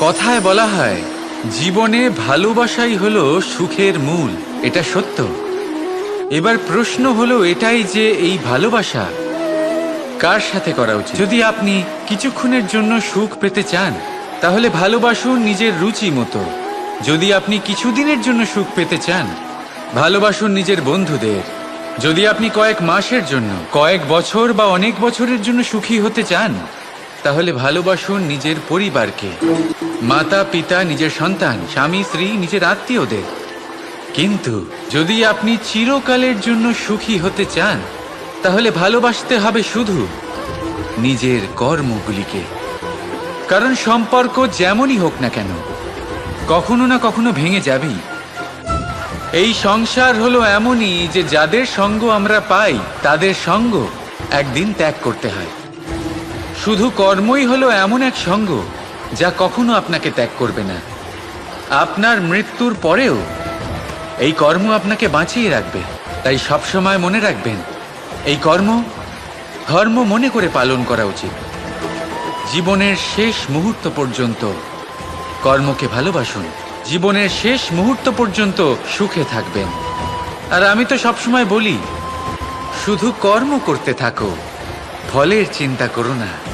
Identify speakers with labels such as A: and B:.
A: কথায় বলা হয়, জীবনে ভালোবাসাই হলো সুখের মূল, এটা সত্য। এবার প্রশ্ন হলো এটাই যে এই ভালোবাসা কার সাথে করা উচিত? যদি আপনি কিছুক্ষণের জন্য সুখ পেতে চান, তাহলে ভালোবাসুন নিজের রুচি মতো। যদি আপনি কিছুদিনের জন্য সুখ পেতে চান, ভালোবাসুন নিজের বন্ধুদের। যদি আপনি কয়েক মাসের জন্য, কয়েক বছর বা অনেক বছরের জন্য সুখী হতে চান তাহলে ভালোবাসুন নিজের পরিবারকে। মাতা, পিতা, নিজের সন্তান, স্বামী, স্ত্রী, নিজের আত্মীয়দের। কিন্তু যদি আপনি চিরকালের জন্য সুখী হতে চান, তাহলে ভালোবাসতে হবে শুধু নিজের কর্মগুলিকে। কারণ সম্পর্ক যেমনই হোক না কেন, কখনো না কখনো ভেঙে যাবেই। এই সংসার হলো এমনই যে যাদের সঙ্গ আমরা পাই, তাদের সঙ্গ একদিন ত্যাগ করতে হয়। শুধু কর্মই হলো এমন এক সঙ্গ যা কখনো আপনাকে ত্যাগ করবে না। আপনার মৃত্যুর পরেও এই কর্ম আপনাকে বাঁচিয়ে রাখবে। তাই সবসময় মনে রাখবেন, এই কর্ম ধর্ম মনে করে পালন করা উচিত। জীবনের শেষ মুহূর্ত পর্যন্ত কর্মকে ভালোবাসুন। জীবনের শেষ মুহূর্ত পর্যন্ত সুখে থাকবেন। আর আমি তো সবসময় বলি, শুধু কর্ম করতে থাকো, ফলের চিন্তা করো না।